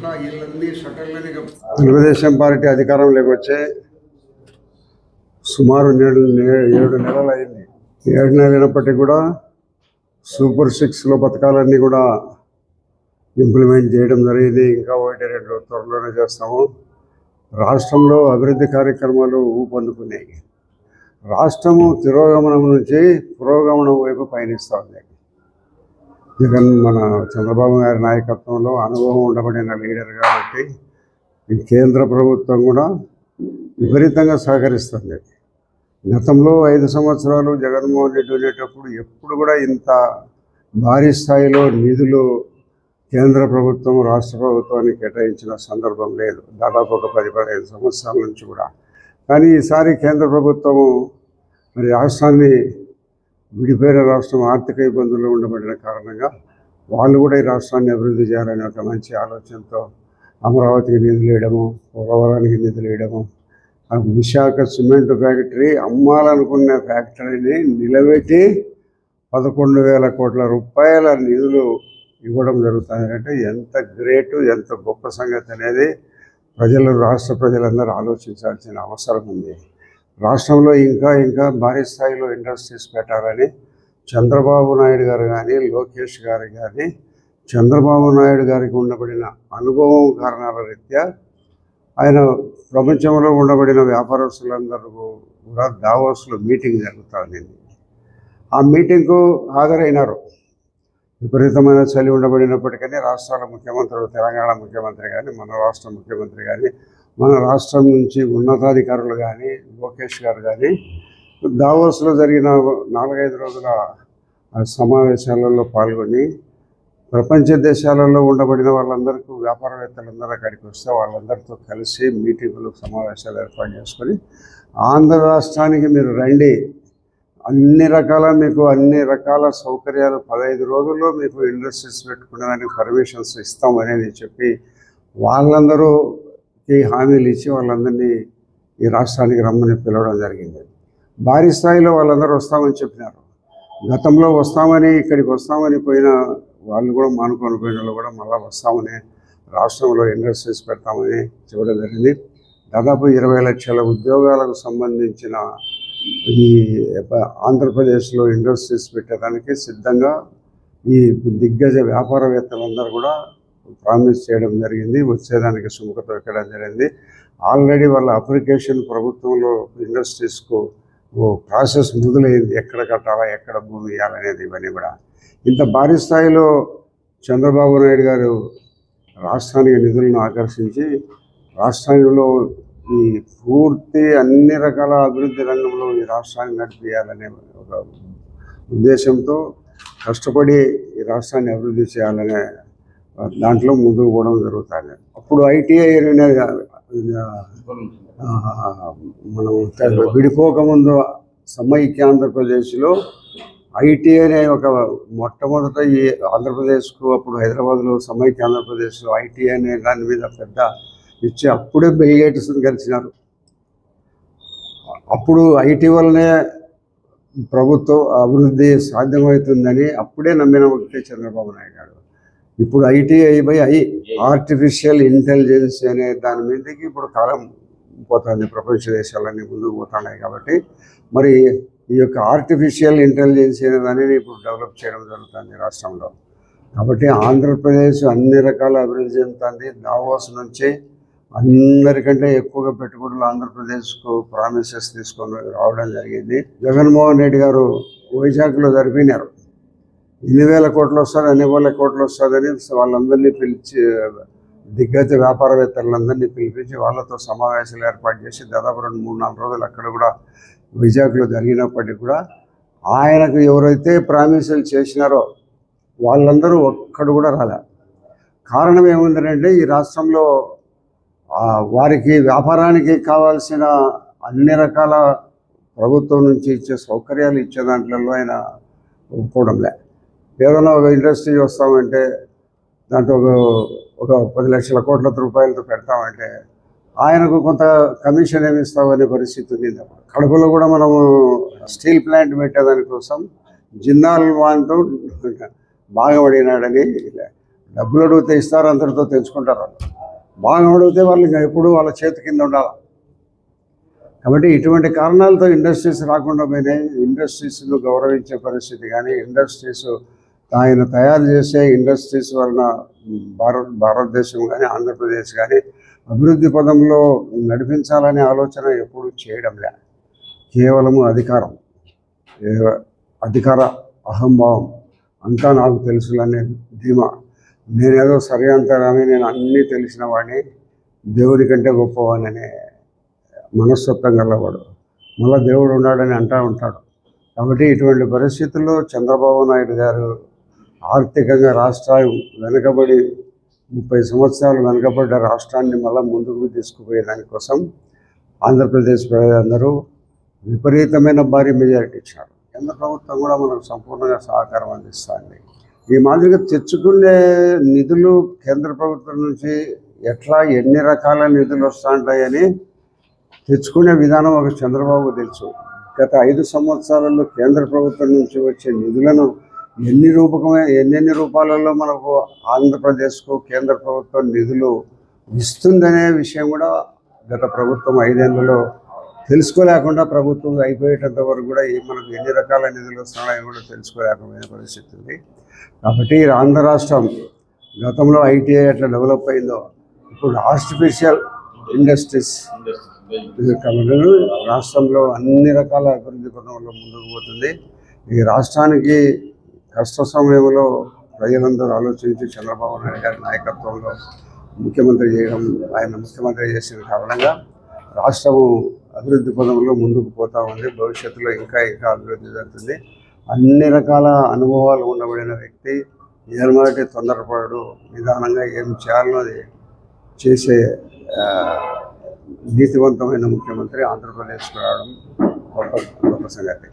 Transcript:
షటర్లని Telugu Desam party అధికారంలోకి వచ్చే సుమారు నేడు ఏడు నెలలు అయింది. ఏడు నెలలు అయినప్పటికీ కూడా సూపర్ సిక్స్లో పథకాలన్నీ కూడా ఇంప్లిమెంట్ చేయడం జరిగింది. ఇంకా ఒకటి రెండు త్వరలోనే చేస్తాము. రాష్ట్రంలో అభివృద్ధి కార్యక్రమాలు ఊపందుకున్నాయి. రాష్ట్రము తిరోగమనం నుంచి పురోగమనం వైపు పయనిస్తూ ఉంది. జగన్ మన చంద్రబాబు గారి నాయకత్వంలో అనుభవం ఉండబడిన లీడర్ కాబట్టి ఈ కేంద్ర ప్రభుత్వం కూడా విపరీతంగా సహకరిస్తుంది. గతంలో ఐదు సంవత్సరాలు జగన్మోహన్ రెడ్డి ఉండేటప్పుడు ఎప్పుడు కూడా ఇంత భారీ స్థాయిలో నిధులు కేంద్ర ప్రభుత్వం రాష్ట్ర ప్రభుత్వానికి కేటాయించిన సందర్భం లేదు. దాదాపు ఒక పది పదిహేను సంవత్సరాల నుంచి కూడా. కానీ ఈసారి కేంద్ర ప్రభుత్వము మరి రాష్ట్రాన్ని విడిపోయిన రాష్ట్రం ఆర్థిక ఇబ్బందుల్లో ఉండబడిన కారణంగా వాళ్ళు కూడా ఈ రాష్ట్రాన్ని అభివృద్ధి చేయాలనే ఒక మంచి ఆలోచనతో అమరావతికి నిధులు వేయడము పోలవరానికి నిధులు వేయడము విశాఖ సిమెంట్ ఫ్యాక్టరీ అమ్మాలనుకున్న ఫ్యాక్టరీని నిలబెట్టి పదకొండు వేల కోట్ల రూపాయల నిధులు ఇవ్వడం జరుగుతుంది. అంటే ఎంత గ్రేటు ఎంత గొప్ప సంగతి అనేది ప్రజలు రాష్ట్ర ప్రజలందరూ ఆలోచించాల్సిన అవసరం ఉంది. రాష్ట్రంలో ఇంకా ఇంకా భారీ స్థాయిలో ఇండస్ట్రీస్ పెట్టాలని చంద్రబాబు నాయుడు గారు కానీ లోకేష్ గారు కానీ చంద్రబాబు నాయుడు గారికి ఉండబడిన అనుభవం కారణాల రీత్యా ఆయన ప్రపంచంలో ఉండబడిన వ్యాపారస్తులందరూ కూడా దావోస్లో మీటింగ్ జరుగుతూ ఆ మీటింగ్కు హాజరైనారు. విపరీతమైన చలి ఉండబడినప్పటికీ రాష్ట్రాల ముఖ్యమంత్రులు తెలంగాణ ముఖ్యమంత్రి కానీ మన రాష్ట్ర ముఖ్యమంత్రి కానీ మన రాష్ట్రం నుంచి ఉన్నతాధికారులు కానీ లోకేష్ గారు కానీ దావోస్లో జరిగిన నాలుగైదు రోజుల ఆ సమావేశాలలో పాల్గొని ప్రపంచ దేశాలలో ఉండబడిన వాళ్ళందరికీ వ్యాపారవేత్తలందరూ అక్కడికి వస్తే వాళ్ళందరితో కలిసి మీటింగులు సమావేశాలు ఏర్పాటు చేసుకొని ఆంధ్ర రాష్ట్రానికి మీరు రండి. అన్ని రకాల మీకు అన్ని రకాల సౌకర్యాలు పదహైదు రోజుల్లో మీకు ఇండస్ట్రీస్ పెట్టుకునేదానికి పర్మిషన్స్ ఇస్తామని చెప్పి వాళ్ళందరూ ఈ హామీలు ఇచ్చి వాళ్ళందరినీ ఈ రాష్ట్రానికి రమ్మని పిలవడం జరిగింది. భారీ స్థాయిలో వాళ్ళందరూ వస్తామని చెప్పినారు. గతంలో వస్తామని ఇక్కడికి వస్తామని పోయిన వాళ్ళు కూడా మానుకొని పోయిన వాళ్ళు కూడా మళ్ళీ వస్తామని రాష్ట్రంలో ఇండస్ట్రీస్ పెడతామని చెప్పడం జరిగింది. దాదాపు ఇరవై లక్షల ఉద్యోగాలకు సంబంధించిన ఈ ఆంధ్రప్రదేశ్లో ఇండస్ట్రీస్ పెట్టడానికి సిద్ధంగా ఈ దిగ్గజ వ్యాపారవేత్తలందరూ కూడా ప్రామిస్ చేయడం జరిగింది వచ్చేదానికి సుముఖత ఎక్కడం జరిగింది. ఆల్రెడీ వాళ్ళ అప్లికేషన్ ప్రభుత్వంలో ఇండస్ట్రీస్కు ఓ ప్రాసెస్ మొదలైంది ఎక్కడ కట్టాలా ఎక్కడ భూమి ఇవ్వాలనేది ఇవన్నీ కూడా. ఇంత భారీ స్థాయిలో చంద్రబాబు నాయుడు గారు రాష్ట్రానికి నిధులను ఆకర్షించి రాష్ట్రంలో ఈ పూర్తి అన్ని రకాల అభివృద్ధి రంగంలో ఈ రాష్ట్రాన్ని నడిపించాలనే ఒక ఉద్దేశంతో కష్టపడి ఈ రాష్ట్రాన్ని అభివృద్ధి చేయాలనే దాంట్లో ముందుకు పోవడం జరుగుతుంది. అప్పుడు ఐటీఐ అనేది మనం విడిపోకముందు సమైక్య ఆంధ్రప్రదేశ్లో ఐటీ అనే ఒక మొట్టమొదట ఈ ఆంధ్రప్రదేశ్కు అప్పుడు హైదరాబాద్లో సమైక్య ఆంధ్రప్రదేశ్లో ఐటీ అనే దాని మీద పెద్ద ఇచ్చి అప్పుడే బిల్గేట్స్ కలిసినారు. అప్పుడు ఐటీ వల్లనే ప్రభుత్వం అభివృద్ధి సాధ్యమవుతుందని అప్పుడే నమ్మిన ఒకటే చంద్రబాబు నాయుడు గారు. ఇప్పుడు ITI by I artificial intelligence అనే దాని మీదకి ఇప్పుడు కాలం పోతుంది ప్రపంచ దేశాలన్నీ ముందుకు పోతున్నాయి కాబట్టి. మరి ఈ యొక్క ఆర్టిఫిషియల్ ఇంటెలిజెన్స్ అనే దానిని ఇప్పుడు డెవలప్ చేయడం జరుగుతుంది రాష్ట్రంలో. కాబట్టి ఆంధ్రప్రదేశ్ అన్ని రకాల అభివృద్ధి చెందుతుంది. దావోస్ నుంచి అందరికంటే ఎక్కువగా పెట్టుబడులు ఆంధ్రప్రదేశ్కు ప్రామిసెస్ తీసుకొని రావడం జరిగింది. జగన్మోహన్ రెడ్డి గారు వైజాగ్లో జరిపినారు. ఎన్ని వేల కోట్లు వస్తుంది అన్ని వేల కోట్లు వస్తుందని వాళ్ళందరినీ పిలిచి దిగ్గజ వ్యాపారవేత్తలందరినీ పిలిపించి వాళ్ళతో సమావేశాలు ఏర్పాటు చేసి దాదాపు రెండు మూడు నాలుగు రోజులు అక్కడ కూడా విజాగ్లో జరిగినప్పటికీ కూడా ఆయనకు ఎవరైతే ప్రామిసులు చేసినారో వాళ్ళందరూ ఒక్కడు కూడా రాలే. కారణం ఏముందంటే ఈ రాష్ట్రంలో వారికి వ్యాపారానికి కావాల్సిన అన్ని రకాల ప్రభుత్వం నుంచి ఇచ్చే సౌకర్యాలు ఇచ్చే దాంట్లో ఆయన ఒప్పుకోవడంలే ఏదైనా ఒక ఇండస్ట్రీ వస్తామంటే దాంట్లో ఒక ఒక పది లక్షల కోట్ల రూపాయలతో పెడతామంటే ఆయనకు కొంత కమిషన్ ఏమి ఇస్తామనే పరిస్థితి ఉంది. అప్పుడు కడపలో కూడా మనము స్టీల్ ప్లాంట్ పెట్టేదానికోసం జిన్నాల్ వాన్తో బాగా పడినాడని డబ్బులు అడిగితే ఇస్తారు అందరితో తెంచుకుంటారు. వాళ్ళు బాగా అడిగితే వాళ్ళు ఇంకా ఎప్పుడు వాళ్ళ చేతి కింద ఉండాలి? కాబట్టి ఇటువంటి కారణాలతో ఇండస్ట్రీస్ రాకుండా పోయినాయి. ఇండస్ట్రీస్ను గౌరవించే పరిస్థితి కానీ ఇండస్ట్రీస్ ఆయన తయారు చేసే ఇండస్ట్రీస్ వలన భారత్ భారతదేశం కానీ ఆంధ్రప్రదేశ్ కానీ అభివృద్ధి పదంలో నడిపించాలనే ఆలోచన ఎప్పుడు చేయడం లే. కేవలము అధికారం. అధికార అహంభావం అంతా నాకు తెలుసులనే ధీమా. నేనేదో సరి అంతరాని నేను అన్నీ తెలిసిన వాడిని దేవుడి కంటే గొప్పవాడిని మనస్తత్వం గలవాడు. మళ్ళీ దేవుడు ఉన్నాడని అంటూ ఉంటాడు. కాబట్టి ఇటువంటి పరిస్థితుల్లో చంద్రబాబు నాయుడు గారు ఆర్థికంగా రాష్ట్రం వెనుకబడి ముప్పై సంవత్సరాలు వెనుకబడ్డ రాష్ట్రాన్ని మళ్ళీ ముందుకు తీసుకుపోయే దానికోసం ఆంధ్రప్రదేశ్ ప్రజలందరూ విపరీతమైన భారీ మెజారిటీ ఇచ్చారు కేంద్ర ప్రభుత్వం కూడా మనకు సంపూర్ణంగా సహకారం అందిస్తుంది. ఈ మాదిరిగా తెచ్చుకునే నిధులు కేంద్ర ప్రభుత్వం నుంచి ఎట్లా ఎన్ని రకాల నిధులు వస్తుంటాయని తెచ్చుకునే విధానం ఒక చంద్రబాబు తెలుసు. గత ఐదు సంవత్సరాలలో కేంద్ర ప్రభుత్వం నుంచి వచ్చే నిధులను ఎన్ని రూపకమే ఎన్నెన్ని రూపాలలో మనకు ఆంధ్రప్రదేశ్కు కేంద్ర ప్రభుత్వం నిధులు ఇస్తుందనే విషయం కూడా గత ప్రభుత్వం ఐదేళ్ళలో తెలుసుకోలేకుండా ప్రభుత్వం అయిపోయేటంత వరకు కూడా ఈ మనకు ఎన్ని రకాల నిధులు వస్తున్నాయో కూడా తెలుసుకోలేకపోయిన పరిస్థితి ఉంది. కాబట్టి ఆంధ్ర రాష్ట్రం గతంలో ఐటీఐ ఎట్లా డెవలప్ అయిందో ఇప్పుడు ఆర్టిఫిషియల్ ఇండస్ట్రీస్ కమలు రాష్ట్రంలో అన్ని రకాల అభివృద్ధి పథంలో ముందుకు పోతుంది. ఈ రాష్ట్రానికి కష్ట సమయంలో ప్రజలందరూ ఆలోచించి చంద్రబాబు నాయుడు గారి నాయకత్వంలో ముఖ్యమంత్రి చేయడం ఆయన ముఖ్యమంత్రి చేసిన కారణంగా రాష్ట్రము అభివృద్ధి పదంలో ముందుకు పోతా ఉంది. భవిష్యత్తులో ఇంకా ఇంకా అభివృద్ధి జరుగుతుంది. అన్ని రకాల అనుభవాలు ఉండబడిన వ్యక్తి ఏమాటి తొందరపడు నిదానంగా ఏం చేయాలో అది చేసే నీతివంతమైన ముఖ్యమంత్రి ఆంధ్రప్రదేశ్కి రావడం గొప్ప గొప్ప సంగతి.